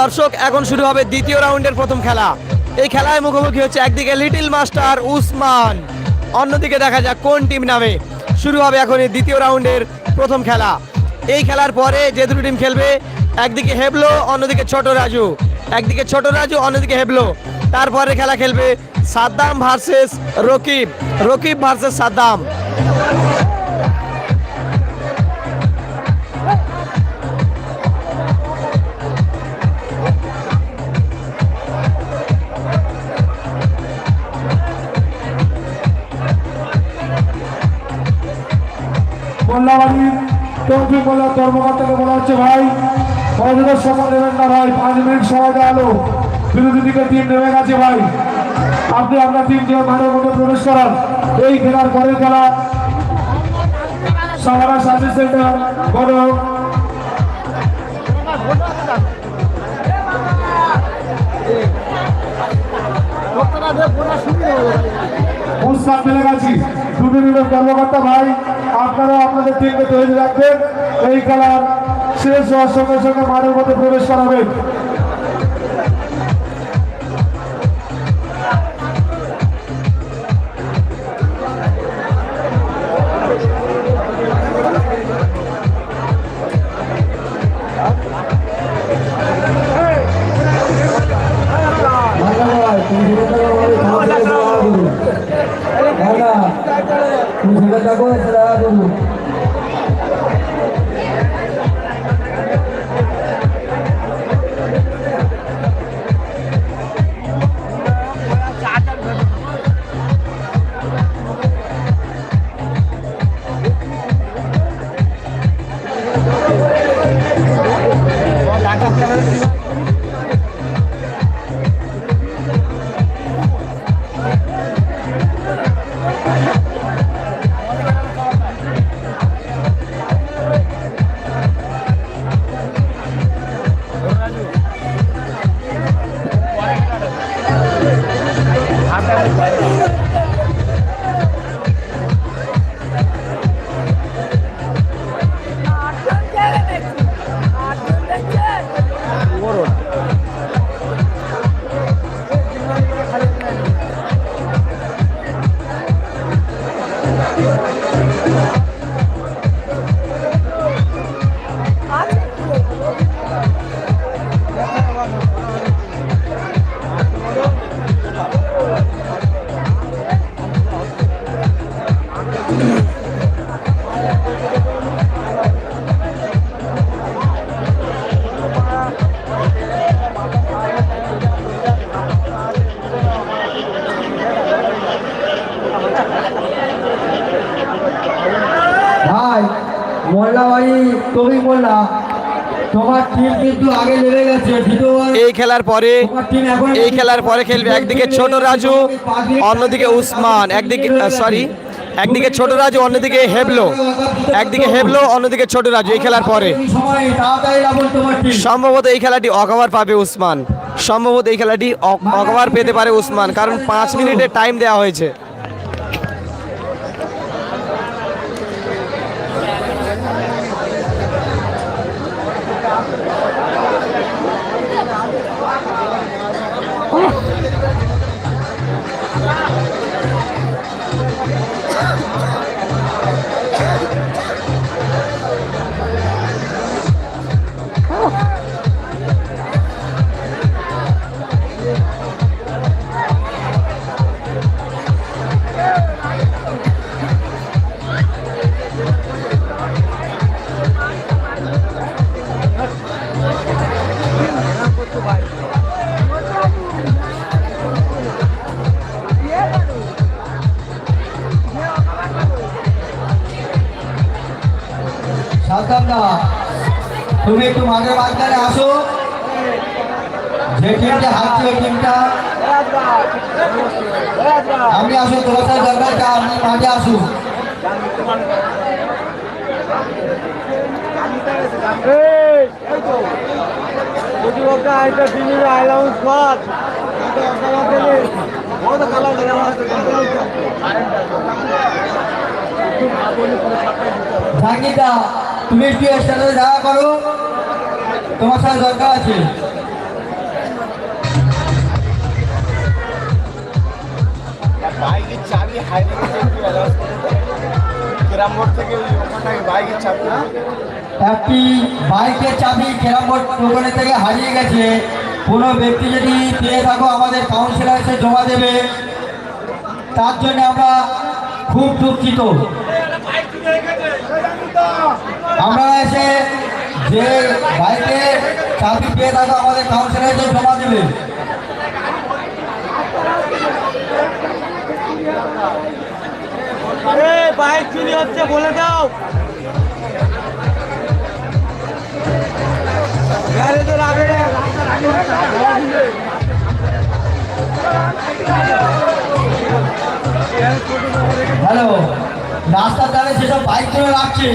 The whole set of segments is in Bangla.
দর্শক, এখন শুরু হবে দ্বিতীয় রাউন্ডের প্রথম খেলা। এই খেলায় মুখোমুখি হচ্ছে একদিকে লিটিল মাস্টার উসমান, অন্যদিকে দেখা যাক কোন টিম নামে। শুরু হবে এখন এই দ্বিতীয় রাউন্ডের প্রথম খেলা। এই খেলার পরে যে দুটো টিম খেলবে, একদিকে হেবলো, অন্যদিকে ছোট রাজু। একদিকে ছোট রাজু, অন্যদিকে হেবলো। তারপরে খেলা খেলবে সাদ্দাম ভার্সেস রকিব। রকিব ভার্সেস সাদ্দাম। কর্মকর্তাকে বলা হচ্ছে ভাই অযথা সময় নেবেন না ভাই। পাঁচ মিনিট সময় দেওয়া হলো। বিরোধী দিকের টিম নেমে গেছে ভাই। আপনি আপনার টিম দিয়ে মাঠের মধ্যে প্রবেশ করান এই খেলার পরের খেলা সাহারা সার্ভিস সেন্টার বড় প্রস্তাব ফেলে গেছি। দুটো দিনের কর্মকর্তা ভাই। আপনারা আপনাদের টিমকে তৈরি রাখবেন। এই খেলার শেষ হওয়ার সঙ্গে সঙ্গে মাঠের মধ্যে প্রবেশ করাবেন। Canta tá com estrado ভাই খেলার পরে, এই খেলার পরে খেলবে একদিকে ছোট রাজু, অন্যদিকে উসমান, একদিকে সরি একদিকে ছোট রাজু, অন্যদিকে হেবলো, একদিকে হেবলো, অন্যদিকে ছোট রাজু, এই খেলার পরে। সম্ভবত এই খেলাটি অকভার পাবে উসমান। সম্ভবত এই খেলাটি অকভার পেতে পারে উসমান, কারণ পাঁচ মিনিটের টাইম দেওয়া হয়েছে। মাঠে আসুন। জাঙ্গিদা তুমি একটু এর সাথে দেখা করো। তোমার সাথে দরকার আছে। বাইকের চাবি চাবি? একটি বাইকের চাবি ক্যারাম বোর্ড দোকানে থেকে হারিয়ে গেছে। কোনো ব্যক্তি যদি পেয়ে থাকো, আমাদের কাউন্সিলর এসে জমা দেবে। তার জন্য আমরা খুব দুঃখিত। আমরা এসে যে বাইকের চাবি পেয়ে থাকো, আমাদের কাউন্সিলর এসে জমা দেবে। বাইক চুরি হচ্ছে বলে দাও। গ্যারেজের আগে হ্যালো রাস্তার ধারে যেসব বাইক করে রাখছে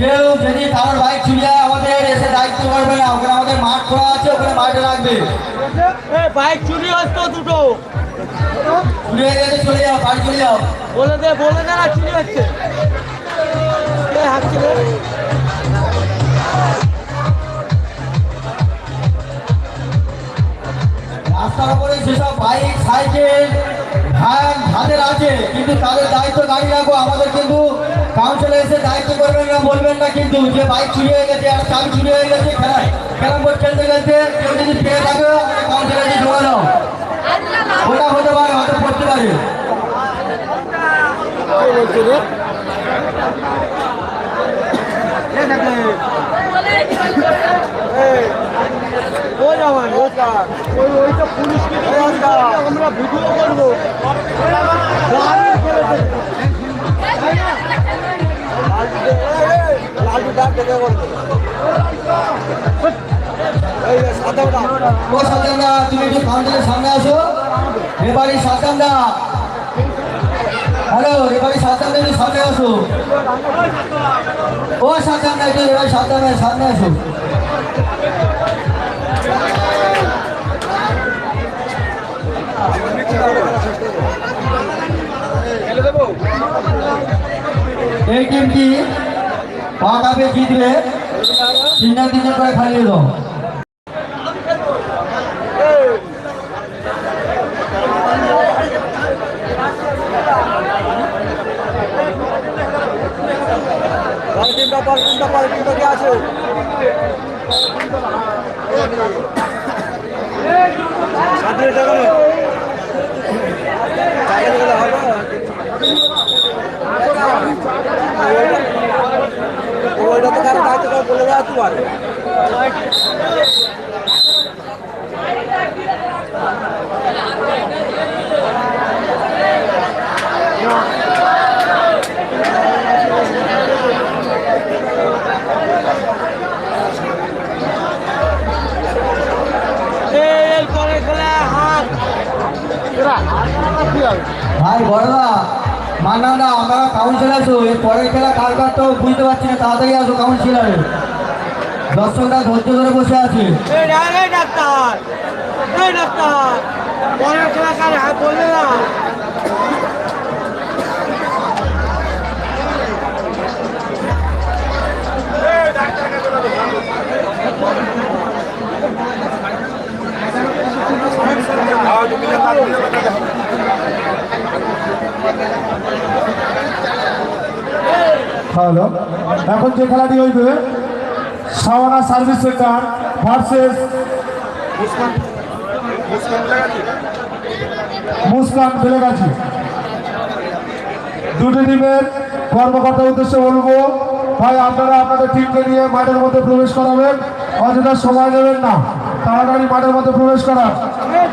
কেউ যদি কারোর বাইক চুরি হয় আমাদের এসে দায়িত্ব করবে না। ওখানে আমাদের মাঠ খোলা আছে ওখানে মাঠে রাখবে। বাইক চুরি হচ্ছে দুটো। চুরি হয়ে গেছে চলে যাও বাড়ি চলে যাও। বলে দে বলে দে না, চুরি হচ্ছে। কে হাঁকছে রাস্তার উপরে যেসব বাইক, সাইকেল, ভ্যান যাদের আছে, কিন্তু তাদের দায়িত্ব গাড়ি রাখব আমাদের কিন্তু কাউন্সিলে এসে দায়িত্ব করবেন না, বলবেন না কিন্তু যে বাইক চুরি হয়ে গেছে, আর চাবি চুরি হয়ে গেছে খেলা ক্যারাম বোর্ড খেলতে খেলতে কেউ যদি পেয়ে থাকে কাউন্সিলে এসে জমা দাও। ওটা হতে পারে, হয়তো পড়তে পারে ও জামান ও জামান ওই ওইটা পুলিশ কিছু আমরা ভিডিও করব লালটু ডাক দেখে করব এই সাদা ও সাতামদা তুমি একটু সামনে আসো রেবারি সাতামদা হ্যালো রেবারি একটু সামনে আসো। ও সাতামদা একটু রেবারি সাতামদা সামনে আসো। এই টিমটি পাকাবে জিতবে। তিনটা তিনজন করে খালিয়ে দাও তিনটা পর তিনটা পর তিনটা কে আছে সাতটা টাকা নেই টাকা দিলে হবে ওইটা তো কারও দায়িত্ব বলে দেওয়া তুই পারে ভাই বড়দা মান্না আমরা কাউন্সিল আছো এর পরের খেলা কার কার তো বুঝতে পারছি না, তাড়াতাড়ি আসো কাউন্সিলারে দর্শকরা ধৈর্য ধরে বসে আছে। ডাক্তার। ডাক্তার। পরের খেলা কার হাত বললে না। হ্যালো। এখন যে খেলাটি হইবে Sawana service centre versus Muskan Beleghachi. দুটি টিমের কর্মকর্তার উদ্দেশ্যে বলব, ভাই, আপনারা আপনাদের টিমকে নিয়ে মাঠের মধ্যে প্রবেশ করাবেন, অযথা সময় নেবেন না। তাড়াতাড়ি মাঠের মধ্যে প্রবেশ করা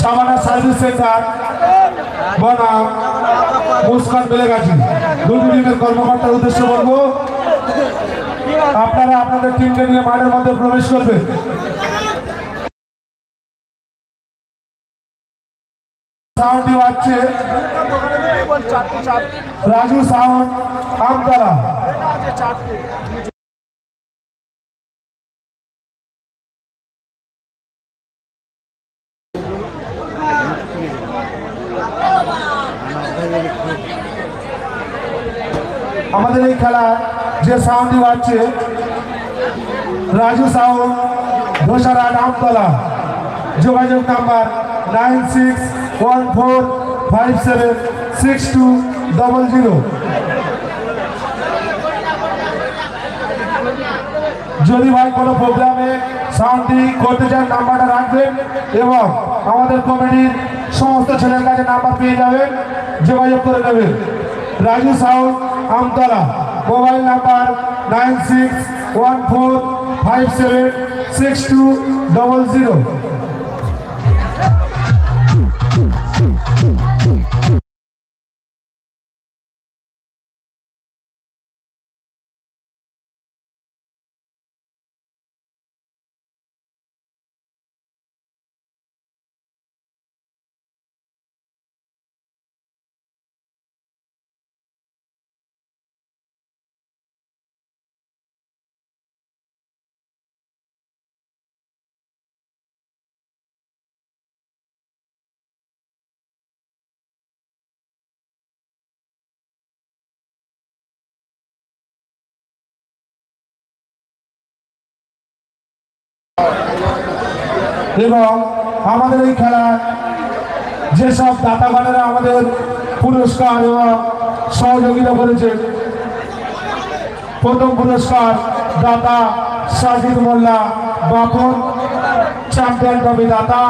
সামানা সার্ভিস সেন্টার বনাম, মুস্কান বেলেগাছি। টিমের কর্মকর্তার উদ্দেশ্যে বলব, আপনারা আপনাদের টিমকে নিয়ে মাঠের মধ্যে প্রবেশ করবেন রাজু সাউন্ড আমতলা আমাদের এই খেলা সাউন্ডটি বাজছে রাজু সাউন্ড ঘোষারাট আমতলা যোগাযোগ number nine six one four five seven six two double zero. যদি ভাই কোনো প্রোগ্রামে সাউন্ডটি করতে চান, নাম্বারটা রাখবেন এবং আমাদের কমিটির সমস্ত ছেলের কাছে নাম্বার পেয়ে যাবেন। যোগাযোগ করে নেবেন। Raju sound, Amtala. Mobile number nine six one four five seven six two double zero. এবং আমাদের এই খেলায় যেসব দাতাগণেরা আমাদের পুরস্কার এবং সহযোগিতা করেছে, প্রথম পুরস্কার দাতা সাজিদ মোল্লা বাপন চ্যাম্পিয়ন ট্রফি দাতা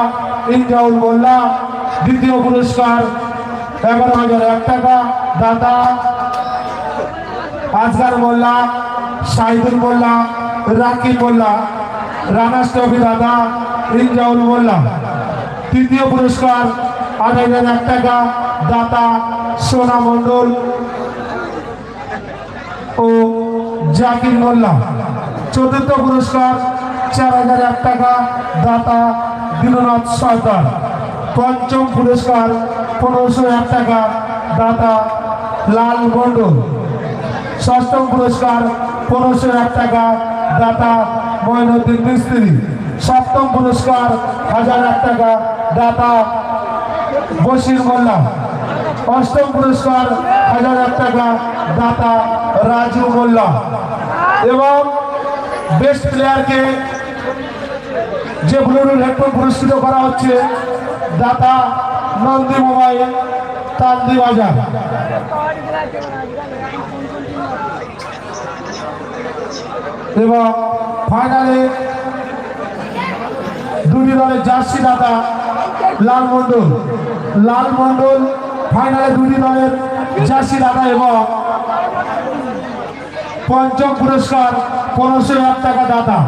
ইনজাউল মোল্লা, দ্বিতীয় পুরস্কার এগারো হাজার এক টাকা দাতা আজগার মোল্লা, শাহিদুল মোল্লা, রাকিব মোল্লা। রানাস ট্রফি দাদা ইনজাউল মোল্লা। তৃতীয় পুরস্কার আট হাজার এক টাকা দাতা সোনা মণ্ডল ও জাকির মোল্লা। চতুর্থ পুরস্কার চার হাজার এক টাকা দাতা দীননাথ সরকার পঞ্চম পুরস্কার পনেরোশো এক টাকা দাতা লাল মণ্ডল। ষষ্ঠম পুরস্কার পনেরোশো এক টাকা দাতা ময়নুদ্দিন মিস্ত্রি। সপ্তম পুরস্কার, হাজার এক টাকা, দাতা বশির মোল্লা। অষ্টম পুরস্কার, হাজার এক টাকা, দাতা রাজু মোল্লা। এবং বেস্ট প্লেয়ারকে যে ব্লুরুল হেডফোন পুরস্কৃত করা হচ্ছে, দাতা নন্দী মোবাইল তান্দি বাজার। এবং ফাইনালে দুটি দলের জার্সি দাতা লাল মন্ডল লাল মন্ডল ফাইনালে দুটি দলের জার্সি দাতা এবং পঞ্চম পুরস্কার পনেরোশো এক টাকা দাতা।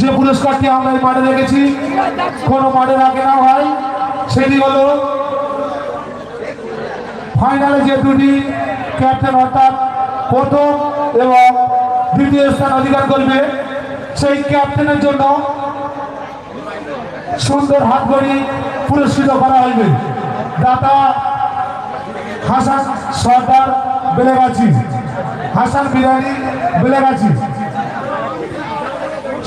যে পুরস্কারটি আমরা এই মাঠে রেখেছি কোনো মাঠে রাখে না ভাই, সেটি হলো ফাইনালে যে দুটি ক্যাপ্টেন অর্থাৎ প্রথম এবং দ্বিতীয় স্থান অধিকার করবে, সেই ক্যাপ্টেনের জন্য সুন্দর হাত ঘড়ি পুরস্কৃত করা হইবে। দাতা হাসান সর্দার বেলেগাছি হাসান বিরিয়ানি বেলেগাছি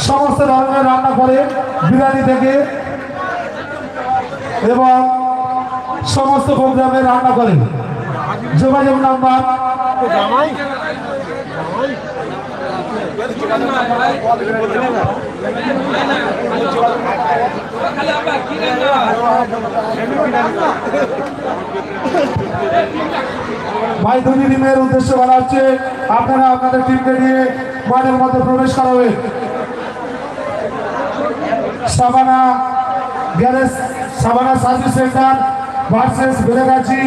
সমস্ত ধরনের রান্না করে বিরিয়ানি থেকে এবং সমস্ত প্রোগ্রামে রান্না করে। যোগাযোগ নাম্বার ভাই, দুটি টিমের উদ্দেশ্য বলা হচ্ছে, আপনারা আপনাদের টিমকে নিয়ে মাঠের মধ্যে প্রবেশ করাবেন। Sabana garage, Sabana service centre versus Beleghachi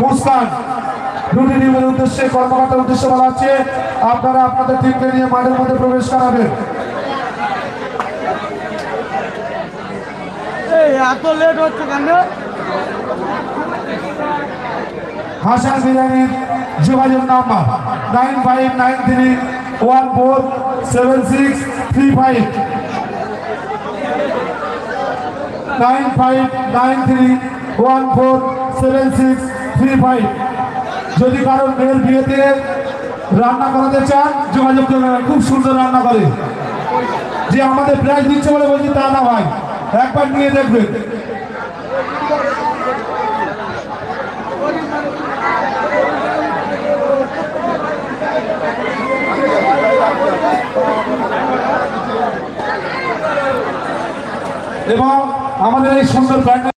Muskan দুটি টিমের উদ্দেশ্যে কর্মকর্তার উদ্দেশ্যে বলা হচ্ছে আপনারা আপনাদের টিমকে নিয়ে মাঠের মধ্যে প্রবেশ করাবেন। হাসান বিরিয়ানির যোগাযোগ number nine five nine three one four seven six three five. Nine five nine three one four seven six three five যদি কারোর মেয়ের বিয়েতে রান্না করাতে চান, যোগাযোগ করবেন খুব সুন্দর রান্না করে। যে আমাদের প্রাইজ দিচ্ছে বলে বলছি তা না ভাই, একবার নিয়ে দেখবেন। এবং আমাদের এই সুন্দর প্যান্ডেল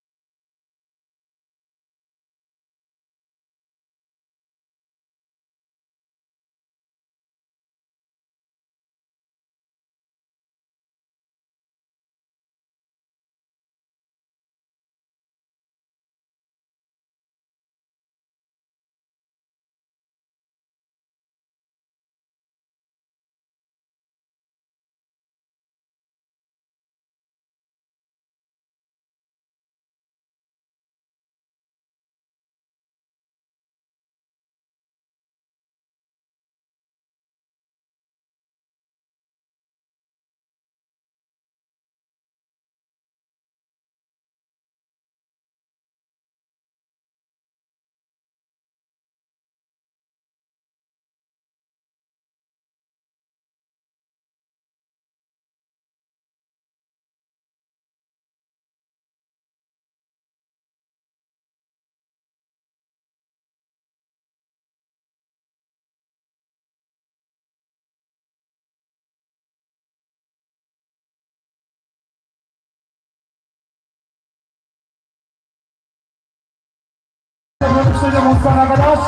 মুস্কান আকাশ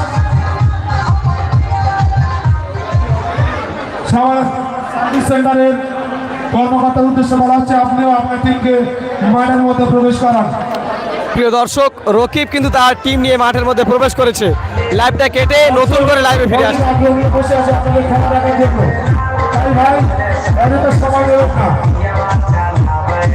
সার্ভিস সেন্টারের কর্মকর্তার উদ্দেশ্যে বলা হচ্ছে আপনিও আপনার টিমকে মাঠের মধ্যে প্রবেশ করান। প্রিয় দর্শক রকিব কিন্তু তার টিম নিয়ে মাঠের মধ্যে প্রবেশ করেছে। লাইভটা কেটে নতুন করে লাইভে ফিরে আসে। ভাই সময়